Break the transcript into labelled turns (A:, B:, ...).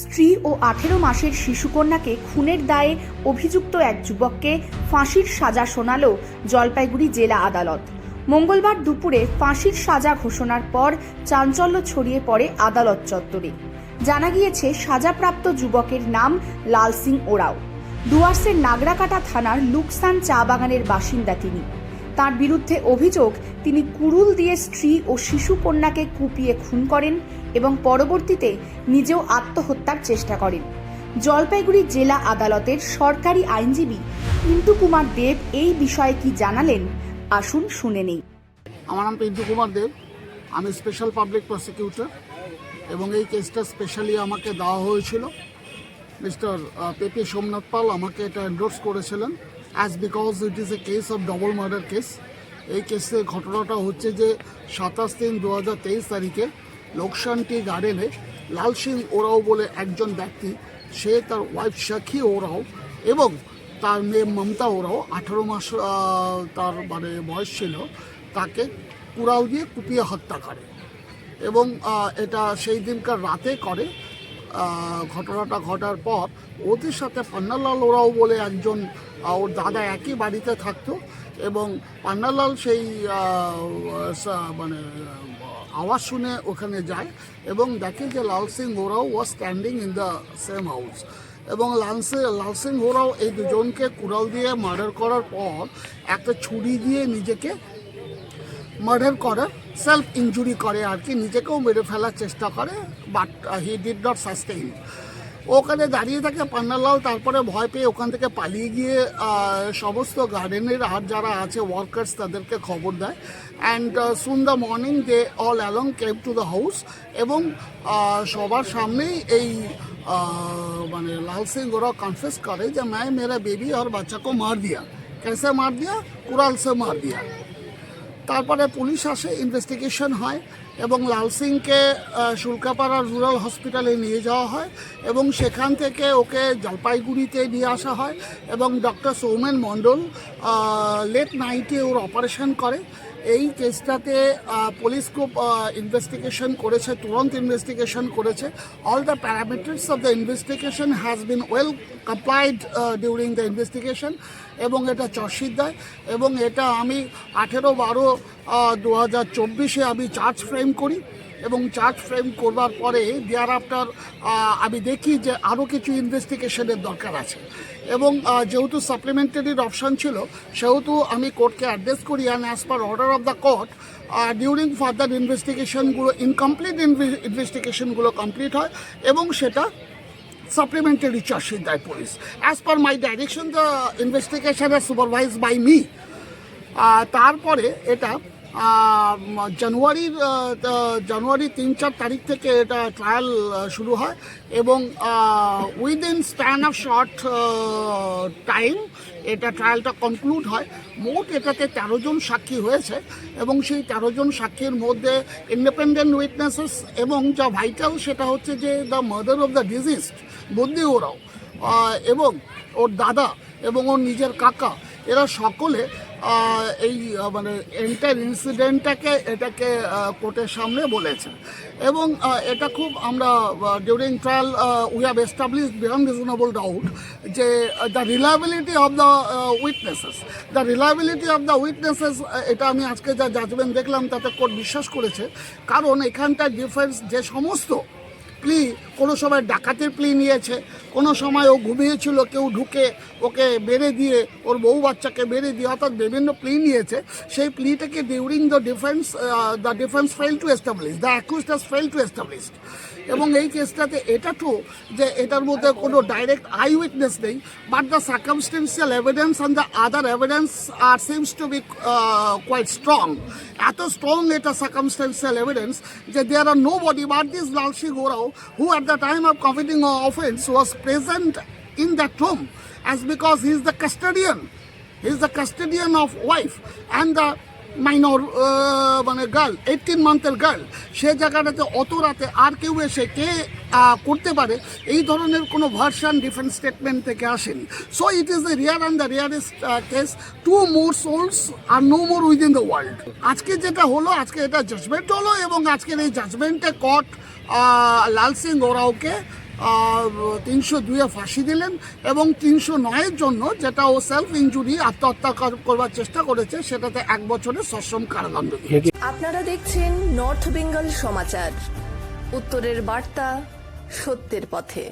A: স্ত্রী ও আঠেরো মাসের শিশুকন্যাকে খুনের দায়ে অভিযুক্ত এক যুবককে ফাঁসির সাজা শোনালো জলপাইগুড়ি জেলা আদালত। মঙ্গলবার দুপুরে ফাঁসির সাজা ঘোষণার পর চাঞ্চল্য ছড়িয়ে পড়ে আদালত চত্বরে। জানা গিয়েছে, সাজাপ্রাপ্ত যুবকের নাম লাল সিং ওরাও। ডুয়ার্সের নাগরাকাটা থানার লুকসান চা বাগানের বাসিন্দা তিনি। তার বিরুদ্ধে অভিযোগ, তিনি কুড়ুল দিয়ে স্ত্রী ও শিশু কন্যাকে কুপিয়ে খুন করেন এবং পরবর্তীতে নিজেও আত্মহত্যার চেষ্টা করেন। জলপাইগুড়ি জেলা আদালতের সরকারি আইনজীবী পিন্টু কুমার দেব এই বিষয়ে কি জানালেন, আসুন শুনে নেই।
B: আমার নাম পিন্টু কুমার দেব। আমি স্পেশাল পাবলিক প্রসিকিউটর এবং এই কেসটা স্পেশালি আমাকে দেওয়া হয়েছিল। মিস্টার পেপি সোমনাথ পাল আমাকে এটা এন্ডোর্স করেছিলেন। As because it is a case of double murder case এই কেসের ঘটনাটা হচ্ছে যে সাতাশ তিন দু হাজার তেইশ তারিখে লোকশান্তি গার্ডেনে লাল সিং ওরাও বলে একজন ব্যক্তি, সে তার ওয়াইফ সাক্ষী ওরাও এবং তার মেয়ে মমতা ওরাও আঠারো মাস তার মানে বয়স ছিল, তাকে কুড়াল দিয়ে কুপিয়ে হত্যা করে এবং এটা সেই দিনকার রাতে করে। ঘটনাটা ঘটার পর ওদের সাথে পান্নালাল ওরাও বলে একজন ওর দাদা একই বাড়িতে থাকতো এবং পান্নালাল সেই মানে আওয়াজ শুনে ওখানে যায় এবং দেখে যে Lal Singh Oraon was standing in the same house এবং লালসে লাল সিং ওরাও এই দুজনকে কুড়াল দিয়ে মার্ডার করার পর একটা ছুরি দিয়ে নিজেকে মার্ডার করার সেলফ ইঞ্জুরি করে আর কি, নিজেকেও মেরে ফেলার চেষ্টা করে but he did not sustain ওখানে দাঁড়িয়ে থাকে পান্নালাল তারপরে ভয় পেয়ে ওখান থেকে পালিয়ে গিয়ে আহ, সমস্ত গার্ডেনের আর যারা আছে ওয়ার্কার্স তাদেরকে খবর দেয় and soon the morning they all along came to the house এবং আহ, সবার সামনেই এই আহ, মানে লাল সিং ওরা কনফেস করে যে मैं मेरा बेबी और बच्चा को मार दिया कैसे मार दिया कुराल से मार दिया তারপরে পুলিশ আসে ইনভেস্টিগেশন হয় এবং লাল সিংকে শুল্কাপাড়া রুরাল হসপিটালে নিয়ে যাওয়া হয় এবং সেখান থেকে ওকে জলপাইগুড়িতে নিয়ে আসা হয় এবং ডক্টর সৌমেন মণ্ডল লেট নাইটে ওর অপারেশন করে। এই কেসটাতে পুলিশ খুব ইনভেস্টিগেশন করেছে, তুরন্ত ইনভেস্টিগেশন করেছে। All the parameters of the investigation has been well complied during the investigation এবং এটা চর্ষিত দেয়, এবং এটা আমি আঠেরো বারো দু হাজার চব্বিশে আমি চার্জ ফ্রেম করি। এবং চার্জ ফ্রেম করবার পরে দেয়ার আফটার আমি দেখি যে আরও কিছু ইনভেস্টিগেশনের দরকার আছে। এবং যেহেতু সাপ্লিমেন্টারির অপশান ছিল, সেহেতু আমি কোর্টকে অ্যাড্রেস করি and as per order of the court during further ইনভেস্টিগেশনগুলো incomplete ইনভেস্টিগেশনগুলো কমপ্লিট হয় এবং সেটা supplementary charge দেয় police as per my direction the investigation supervise by me তারপরে এটা জানুয়ারির জানুয়ারি তিন চার তারিখ থেকে এটা ট্রায়াল শুরু হয় এবং within span of short time এটা ট্রায়ালটা কনক্লুড হয়। মোট এটাতে তেরো জন সাক্ষী হয়েছে এবং সেই তেরো জন সাক্ষীর মধ্যে ইন্ডিপেন্ডেন্ট উইটনেসেস এবং যা ভাইটাল সেটা হচ্ছে যে the mother of the disease Budhi Oraon এবং ওর দাদা এবং ওর নিজের কাকা, এরা সকলে এই মানে এন্টার ইনসিডেন্টটাকে এটাকে কোর্টের সামনে বলেছে। এবং এটা খুব আমরা during trial we have establish beyond reasonable doubt যে the reliability of the witnesses the reliability of the witnesses এটা আমি আজকে যা জাজমেন্ট দেখলাম, তাতে কোর্ট বিশ্বাস করেছে। কারণ এখানটার ডিফেন্স যে সমস্ত প্লি কোনো সময় ডাকাতের প্লি নিয়েছে কোনো সময় ও ঘুমিয়েছিল, কেউ ঢুকে ওকে বেড়ে দিয়ে, ওর বউ বাচ্চাকে বেড়ে দিয়ে, অর্থাৎ বিভিন্ন প্লি নিয়েছে। সেই প্লিটাকে during the defence the defence fail to establish the accused has fail to establish এবং এই কেসটাতে এটা ট্রু যে এটার মধ্যে কোনো ডাইরেক্ট আই উইটনেস নেই but the circumstantial evidence and the other evidence are seems to be quite strong এত স্ট্রং এটা সার্কামস্টেন্সিয়াল এভিডেন্স যে there are no body but this লালসি গোরাও who the time of committing a offense was present in that room as because he is the custodian. He is the custodian of wife and the minor মানে girl eighteen মান্থের girl, সে জায়গাটাতে অত রাতে আর কেউ এসে কে করতে পারে, এই ধরনের কোনো ভার্সান ডিফেন্স স্টেটমেন্ট থেকে আসেনি। So it is the rare and the rarest case two more souls are no more within the world আজকে যেটা হলো, আজকে এটা জাজমেন্ট হলো এবং আজকের এই জাজমেন্টে কোর্ট লাল সিং ওরাওকে তিনশো দুইয়ে ফাঁসি দিলেন এবং তিনশো নয়ের জন্য যেটা ও সেলফ ইঞ্জুরি আত্মহত্যা করবার চেষ্টা করেছে, সেটাতে এক বছরে সশ্রম কারাদণ্ড
C: আপনারা দেখছেন নর্থ বেঙ্গল সমাচার। উত্তরের বার্তা সত্যের পথে।